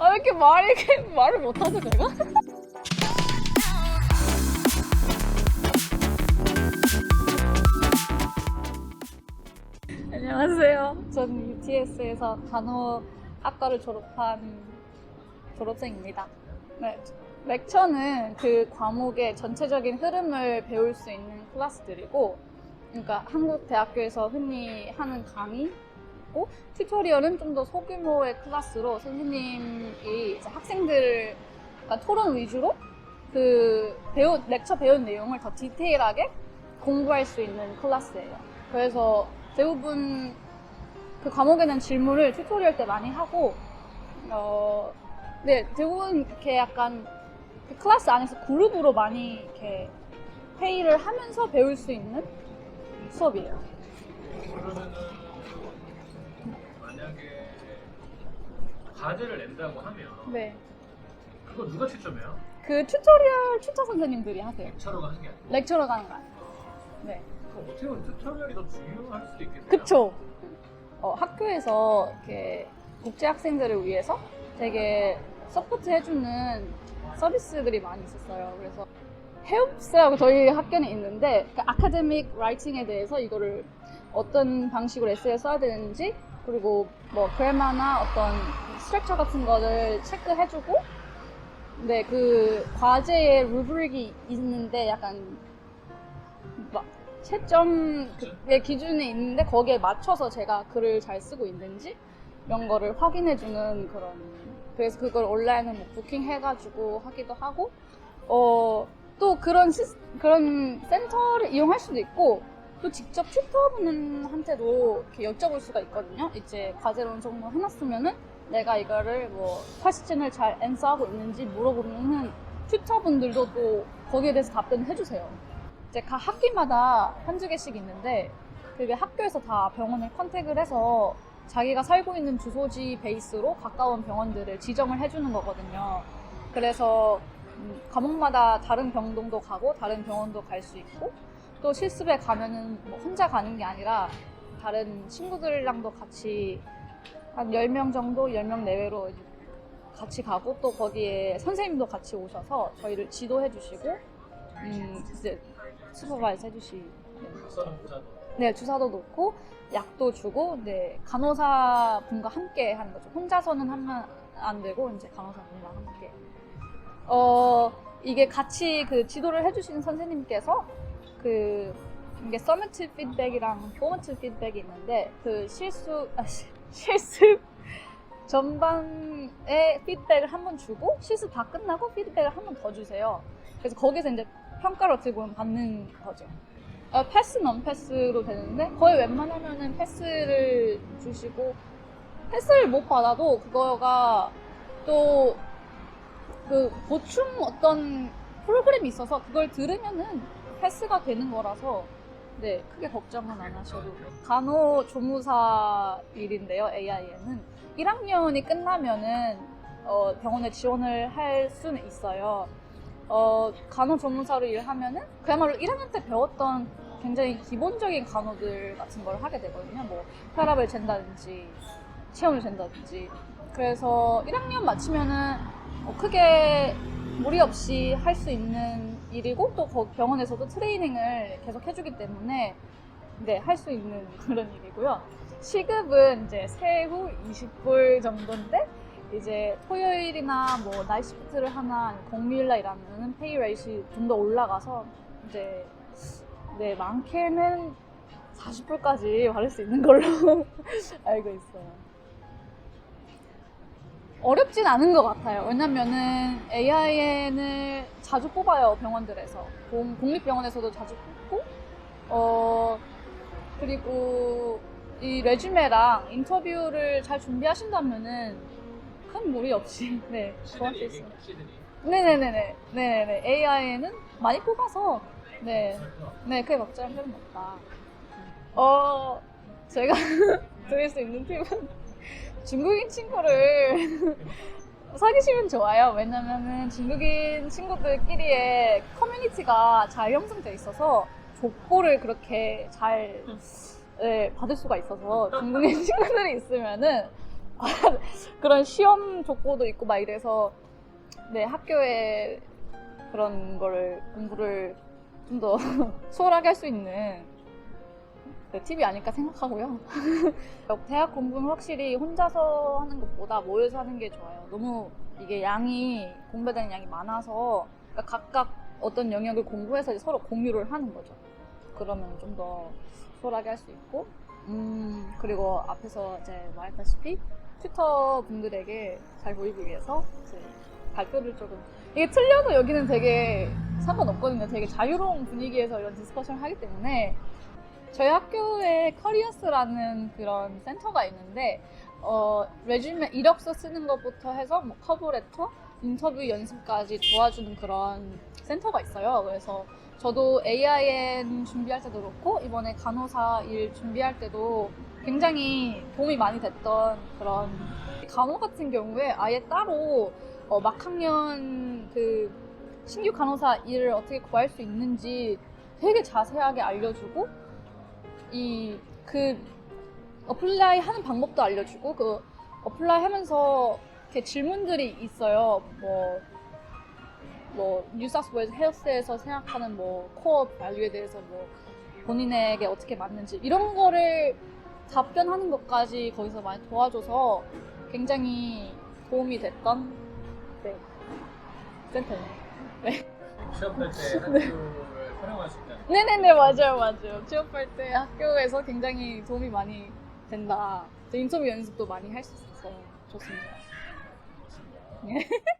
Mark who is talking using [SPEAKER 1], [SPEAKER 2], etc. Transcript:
[SPEAKER 1] 아, 왜 이렇게 말이, 이렇게 말을 못하죠, 제가? 안녕하세요. 전 UTS에서 간호학과를 졸업한 졸업생입니다. 네, 렉처는 그 과목의 전체적인 흐름을 배울 수 있는 클래스들이고, 그러니까 한국 대학교에서 흔히 하는 강의 고, 튜토리얼은 좀 더 소규모의 클래스로 선생님이 학생들 토론 위주로 그 배운 렉처 배운 내용을 더 디테일하게 공부할 수 있는 클래스예요. 그래서 대부분 그 과목에는 질문을 튜토리얼 때 많이 하고, 어, 네, 대부분 이렇게 약간 그 클래스 안에서 그룹으로 많이 이렇게 회의를 하면서 배울 수 있는 수업이에요.
[SPEAKER 2] 그러면은 만약에 과제를 낸다고 하면
[SPEAKER 1] 네.
[SPEAKER 2] 그거 누가 채점해요?
[SPEAKER 1] 그 튜토리얼 튜터 선생님들이 하세요.
[SPEAKER 2] 렉처러가 하는 게 아니고
[SPEAKER 1] 렉처러 가는 거 아니에요. 네.
[SPEAKER 2] 그럼 어떻게 보면 튜토리얼이 더 중요할 수도 있겠네요
[SPEAKER 1] 그쵸. 어, 학교에서 이렇게 국제 학생들을 위해서 되게 서포트 해주는 서비스들이 많이 있었어요. 그래서 헤옵스라고 저희 학교는 있는데 그 아카데믹 라이팅에 대해서 이거를 어떤 방식으로 에세이를 써야 되는지 그리고 뭐 그래마나 어떤 스트럭처 같은 거를 체크해주고 네, 그 과제에 루브릭이 있는데 약간 막 채점 의 기준이 있는데 거기에 맞춰서 제가 글을 잘 쓰고 있는지 이런 거를 확인해주는 그런 그래서 그걸 온라인으로 뭐 부킹해가지고 하기도 하고 어 또 그런 시, 그런 센터를 이용할 수도 있고 또 직접 튜터분한테도 이렇게 여쭤볼 수가 있거든요. 이제 과제를 어느 정도 해놨으면은 내가 이거를 뭐 퀘스천을 잘 앤서하고 있는지 물어보면은 튜터분들도 또 거기에 대해서 답변을 해주세요. 이제 각 학기마다 한두 개씩 있는데 그게 학교에서 다 병원을 컨택을 해서 자기가 살고 있는 주소지 베이스로 가까운 병원들을 지정을 해주는 거거든요. 그래서 음, 과목마다 다른 병동도 가고 다른 병원도 갈 수 있고 또 실습에 가면은 뭐 혼자 가는 게 아니라 다른 친구들이랑도 같이 한 10명 정도, 10명 내외로 같이 가고 또 거기에 선생님도 같이 오셔서 저희를 지도해 주시고 음, 이제 슈퍼바이즈 해주시
[SPEAKER 2] 써는 보자도
[SPEAKER 1] 네, 주사도 놓고 약도 주고 네, 간호사 분과 함께 하는 거죠. 혼자서는 하면 안 되고 이제 간호사 분과 함께. 어, 이게 같이 그 지도를 해주시는 선생님께서 그 이게 서미트 피드백이랑 포먼트 피드백이 있는데 그 실수 아, 시- 실습 전반에 피드백을 한 번 주고 실습 다 끝나고 피드백을 한 번 더 주세요. 그래서 거기서 이제 평가를 어떻게 보면 받는 거죠. 어, 패스, 넌 패스로 되는데 거의 웬만하면은 패스를 주시고 패스를 못 받아도 그거가 또 그 보충 어떤 프로그램이 있어서 그걸 들으면은 패스가 되는 거라서 네 크게 걱정은 안 하셔도 간호조무사 일인데요 AI에는 1학년이 끝나면은 어, 병원에 지원을 할 수는 있어요. 어, 간호조무사로 일하면은 그야말로 1학년 때 배웠던 굉장히 기본적인 간호들 같은 걸 하게 되거든요. 뭐 혈압을 잰다든지 체온을 잰다든지. 그래서 1학년 마치면은 어, 크게 무리 없이 할 수 있는 일이고 또 거- 병원에서도 트레이닝을 계속 해주기 때문에 네, 할 수 있는 그런 일이고요. 시급은 이제 세후 20불 정도인데 이제 토요일이나 뭐 나이시프트를 하나 공휴일날 일하면은 페이 레이시 좀 더 올라가서 이제 네 많게는 40불까지 받을 수 있는 걸로 알고 있어요. 어렵진 않은 것 같아요. 왜냐면은 AIN을 자주 뽑아요 병원들에서 공, 공립병원에서도 자주 뽑고 어 그리고 이 레주메랑 인터뷰를 잘 준비하신다면은 큰 무리 없이 네 구할 수 있어요. 네네네네. 네네. AI에는 많이 뽑아서, 네. 네, 크게 걱정할 필요는 없다. 어, 제가 드릴 수 있는 팁은 중국인 친구를 사귀시면 좋아요. 왜냐면은 중국인 친구들끼리의 커뮤니티가 잘 형성돼 있어서 족보를 그렇게 잘 네, 받을 수가 있어서 중국인 친구들이 있으면은 그런 시험 족보도 있고 막 이래서 네 학교에 그런 거를 공부를 좀 더 수월하게 할 수 있는 네, 팁이 아닐까 생각하고요. 대학 공부는 확실히 혼자서 하는 것보다 모여서 하는 게 좋아요. 너무 이게 양이 공부되는 양이 많아서 그러니까 각각 어떤 영역을 공부해서 서로 공유를 하는 거죠. 그러면 좀 더 수월하게 할 수 있고, 음 그리고 앞에서 이제 말했다시피 튜터 분들에게 잘 보이기 위해서 이제 발표를 조금 이게 틀려도 여기는 되게 상관없거든요. 되게 자유로운 분위기에서 이런 디스커션을 하기 때문에 저희 학교에 커리어스라는 그런 센터가 있는데 어, 레주메 이력서 쓰는 것부터 해서 뭐 커브레터, 인터뷰 연습까지 도와주는 그런 센터가 있어요. 그래서 저도 AIN 준비할 때도 그렇고 이번에 간호사 일 준비할 때도 굉장히 도움이 많이 됐던 그런 간호 같은 경우에 아예 따로 어, 막학년 그 신규 간호사 일을 어떻게 구할 수 있는지 되게 자세하게 알려주고 이 그 어플라이 하는 방법도 알려주고 그 어플라이 하면서 이렇게 질문들이 있어요. 뭐, 뭐, 뉴사스웨이즈 헬스에서 생각하는 뭐, 코어 밸류에 대해서 뭐, 본인에게 어떻게 맞는지, 이런 거를 답변하는 것까지 거기서 많이 도와줘서 굉장히 도움이 됐던, 네, 센터예요.
[SPEAKER 2] 취업할 때
[SPEAKER 1] 네.
[SPEAKER 2] 활용할 수 있다는
[SPEAKER 1] 네네네, 맞아요, 맞아요. 취업할 때 학교에서 굉장히 도움이 많이 된다. 인터뷰 연습도 많이 할 수 있어서 좋습니다.
[SPEAKER 2] 것입니다.